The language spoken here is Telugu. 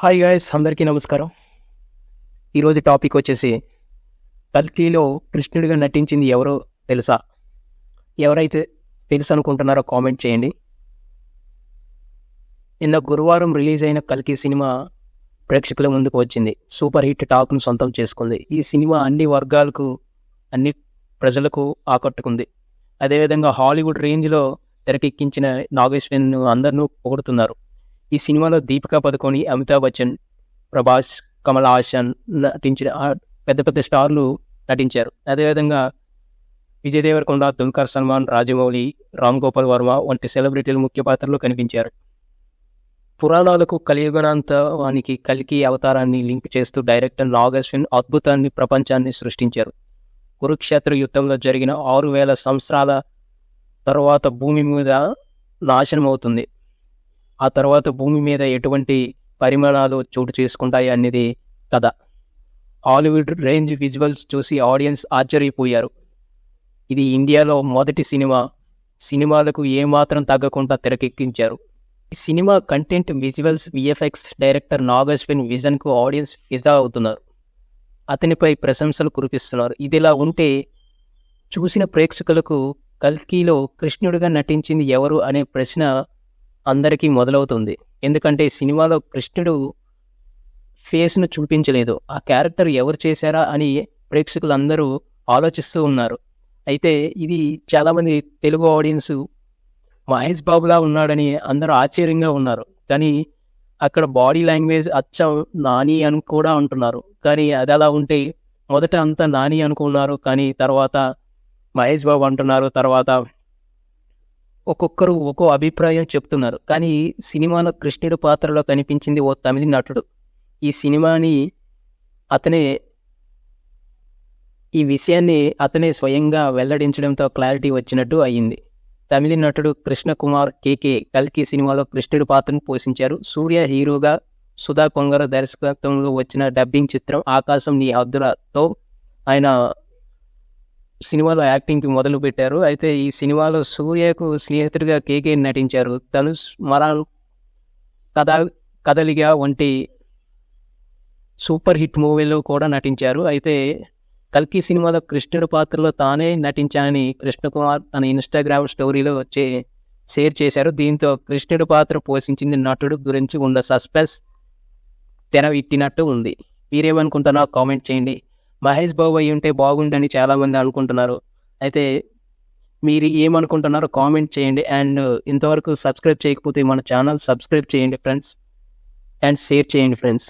హాయ్ గాయస్ అందరికీ నమస్కారం. ఈరోజు టాపిక్ వచ్చేసి కల్కిలో కృష్ణుడిగా నటించింది ఎవరో తెలుసా? ఎవరైతే తెలుసు అనుకుంటున్నారో కామెంట్ చేయండి. నిన్న గురువారం రిలీజ్ అయిన కల్కి సినిమా ప్రేక్షకుల ముందుకు వచ్చింది. సూపర్ హిట్ టాక్ను సొంతం చేసుకుంది. ఈ సినిమా అన్ని వర్గాలకు అన్ని ప్రజలకు ఆకట్టుకుంది. అదేవిధంగా హాలీవుడ్ రేంజ్లో తెరకెక్కించిన నాగేశ్వరన్ అందరినూ పొగుడుతున్నారు. ఈ సినిమాలో దీపికా పదుకొని అమితాబ్ బచ్చన్ ప్రభాస్ కమల్ హాసన్ నటించిన పెద్ద పెద్ద స్టార్లు నటించారు. అదేవిధంగా విజయ్ దేవరకొండ దుల్కర్ సల్మాన్ రాజమౌళి రామ్ గోపాల్ వర్మ వంటి సెలబ్రిటీలు ముఖ్య పాత్రలో కనిపించారు. పురాణాలకు కలియుగనాంతానికి కలికి అవతారాన్ని లింక్ చేస్తూ డైరెక్టర్ నాగశ్విన్ అద్భుతాన్ని ప్రపంచాన్ని సృష్టించారు. కురుక్షేత్ర యుద్ధంలో జరిగిన ఆరు వేల సంవత్సరాల తర్వాత భూమి మీద నాశనం అవుతుంది ఆ తర్వాత భూమి మీద ఎటువంటి పరిమాణాలు చోటు చేసుకుంటాయి అనేది కథ. హాలీవుడ్ రేంజ్ విజువల్స్ చూసి ఆడియన్స్ ఆశ్చర్యపోయారు. ఇది ఇండియాలో మొదటి సినిమా. సినిమాలకు ఏమాత్రం తగ్గకుండా తెరకెక్కించారు. ఈ cinema content visuals VFX director Nag Ashwin విజన్కు audience ఫిదా అవుతున్నారు. అతనిపై ప్రశంసలు కురిపిస్తున్నారు. ఇదిలా ఉంటే చూసిన ప్రేక్షకులకు కల్కిలో కృష్ణుడిగా నటించింది ఎవరు అనే ప్రశ్న అందరికీ మొదలవుతుంది. ఎందుకంటే సినిమాలో కృష్ణుడు ఫేస్ను చూపించలేదు. ఆ క్యారెక్టర్ ఎవరు చేశారా అని ప్రేక్షకులందరూ ఆలోచిస్తూ ఉన్నారు. అయితే ఇది చాలామంది తెలుగు ఆడియన్స్ మహేష్ బాబులా ఉన్నాడని అందరూ ఆశ్చర్యంగా ఉన్నారు. కానీ అక్కడ బాడీ లాంగ్వేజ్ అచ్చం నాని అని కూడా అంటున్నారు. కానీ అది అలా ఉంటే మొదట అంతా నాని అనుకున్నారు. కానీ తర్వాత మహేష్ బాబు అంటున్నారు. తర్వాత ఒక్కొక్కరు ఒక్కో అభిప్రాయం చెప్తున్నారు. కానీ సినిమాలో కృష్ణుడు పాత్రలో కనిపించింది ఓ తమిళ నటుడు. ఈ సినిమాని అతనే ఈ విషయాన్ని అతనే స్వయంగా వెల్లడించడంతో క్లారిటీ వచ్చినట్టు అయ్యింది తమిళ నటుడు కృష్ణకుమార్ కేకే కల్కి సినిమాలో కృష్ణుడి పాత్రను పోషించారు. సూర్య హీరోగా సుధా కొంగర దర్శకత్వంలో వచ్చిన డబ్బింగ్ చిత్రం ఆకాశం నీ హద్దులతో ఆయన సినిమాలో యాక్టింగ్కి మొదలు పెట్టారు. అయితే ఈ సినిమాలో సూర్యకు స్నేహితుడిగా కేకే నటించారు. ధనుష్ మరాల్ కథ కదలిగా వంటి సూపర్ హిట్ మూవీలో కూడా నటించారు. అయితే కల్కి సినిమాలో కృష్ణుడి పాత్రలో తానే నటించానని కృష్ణకుమార్ తన ఇన్స్టాగ్రామ్ స్టోరీలో వచ్చే షేర్ చేశారు. దీంతో కృష్ణుడి పాత్ర పోషించింది నటుడు గురించి ఉన్న సస్పెన్స్ తెర ఇట్టినట్టు ఉంది. మీరేమనుకుంటున్నారో కామెంట్ చేయండి. మహేష్ బాబు అయి ఉంటే బాగుండని చాలామంది అనుకుంటున్నారు. అయితే మీరు ఏమనుకుంటున్నారో కామెంట్ చేయండి. అండ్ ఇంతవరకు సబ్స్క్రైబ్ చేయకపోతే మన ఛానల్ సబ్స్క్రైబ్ చేయండి ఫ్రెండ్స్. అండ్ షేర్ చేయండి ఫ్రెండ్స్.